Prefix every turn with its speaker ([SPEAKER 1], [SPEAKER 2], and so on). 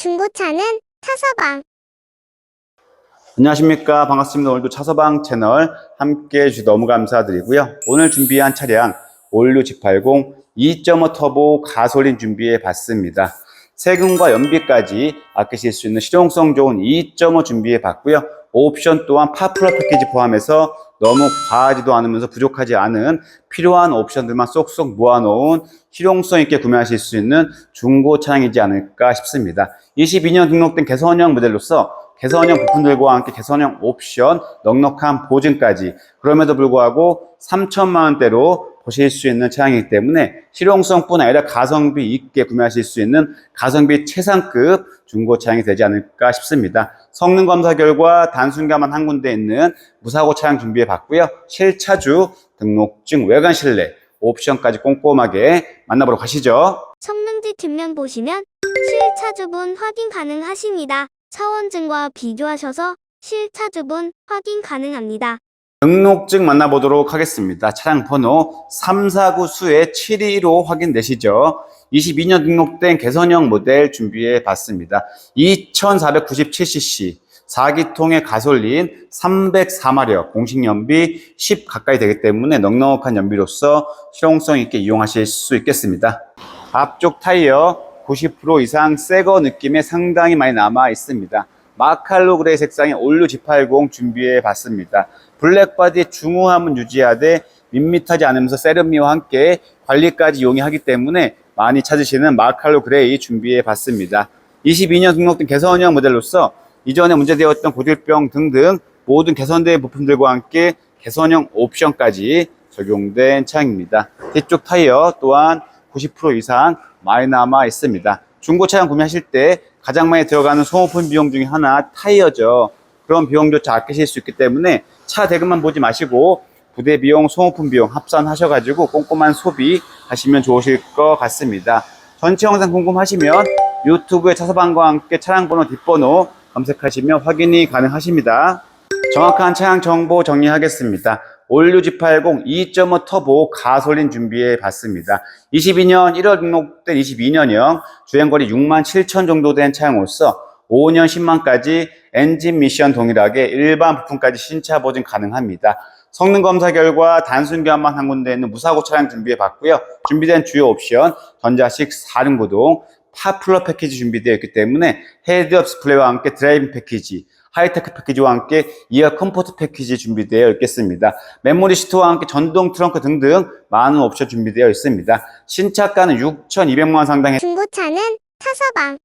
[SPEAKER 1] 중고차는 타서방.
[SPEAKER 2] 안녕하십니까. 반갑습니다. 오늘도 차서방 채널 함께 해주셔서 너무 감사드리고요. 오늘 준비한 차량 올류 G80 2.5 터보 가솔린 준비해 봤습니다. 세금과 연비까지 아끼실 수 있는 실용성 좋은 2.5 준비해 봤고요. 옵션 또한 파플러 패키지 포함해서 너무 과하지도 않으면서 부족하지 않은 필요한 옵션들만 쏙쏙 모아놓은 실용성 있게 구매하실 수 있는 중고 차량이지 않을까 싶습니다. 22년 등록된 개선형 모델로서 개선형 부품들과 함께 개선형 옵션, 넉넉한 보증까지 그럼에도 불구하고 3천만 원대로 보실 수 있는 차량이기 때문에 실용성뿐 아니라 가성비 있게 구매하실 수 있는 가성비 최상급 중고 차량이 되지 않을까 싶습니다. 성능 검사 결과 단순가만 한 군데 있는 무사고 차량 준비해 봤고요. 실차주, 등록증, 외관 실내, 옵션까지 꼼꼼하게 만나보러 가시죠.
[SPEAKER 1] 성능지 뒷면 보시면 실차주분 확인 가능하십니다. 차원증과 비교하셔서 실차주분 확인 가능합니다.
[SPEAKER 2] 등록증 만나보도록 하겠습니다. 차량 번호 349 수의 725 확인되시죠? 22년 등록된 개선형 모델 준비해 봤습니다. 2497cc 4기통의 가솔린 304마력 공식 연비 10 가까이 되기 때문에 넉넉한 연비로서 실용성 있게 이용하실 수 있겠습니다. 앞쪽 타이어 90% 이상 새거 느낌의 상당히 많이 남아 있습니다. 마칼로 그레이 색상의 올류 G80 준비해 봤습니다. 블랙바디 중후함은 유지하되 밋밋하지 않으면서 세련미와 함께 관리까지 용이하기 때문에 많이 찾으시는 마칼로 그레이 준비해 봤습니다. 22년 등록된 개선형 모델로서 이전에 문제되었던 고질병 등등 모든 개선된 부품들과 함께 개선형 옵션까지 적용된 차량입니다. 뒤쪽 타이어 또한 90% 이상 많이 남아 있습니다. 중고 차량 구매하실 때 가장 많이 들어가는 소모품 비용 중에 하나 타이어죠. 그런 비용조차 아끼실 수 있기 때문에 차 대금만 보지 마시고 부대 비용, 소모품 비용 합산하셔가지고 꼼꼼한 소비 하시면 좋으실 것 같습니다. 전체 영상 궁금하시면 유튜브에 차서방과 함께 차량 번호, 뒷번호 검색하시면 확인이 가능하십니다. 정확한 차량 정보 정리하겠습니다. 올류 G80 2.5 터보 가솔린 준비해 봤습니다. 22년 1월 등록된 22년형 주행거리 6만 7천 정도 된 차량으로서 5년 10만까지 엔진 미션 동일하게 일반 부품까지 신차 보증 가능합니다. 성능 검사 결과 단순 교환만 한 군데 있는 무사고 차량 준비해 봤고요. 준비된 주요 옵션 전자식 4륜 구동 파플러 패키지 준비되어 있기 때문에 헤드업 스플레이와 함께 드라이빙 패키지 하이테크 패키지와 함께 이어 컴포트 패키지 준비되어 있겠습니다. 메모리 시트와 함께 전동 트렁크 등등 많은 옵션 준비되어 있습니다. 신차가는 6,200만 원 상당의
[SPEAKER 1] 중고차는 타서방.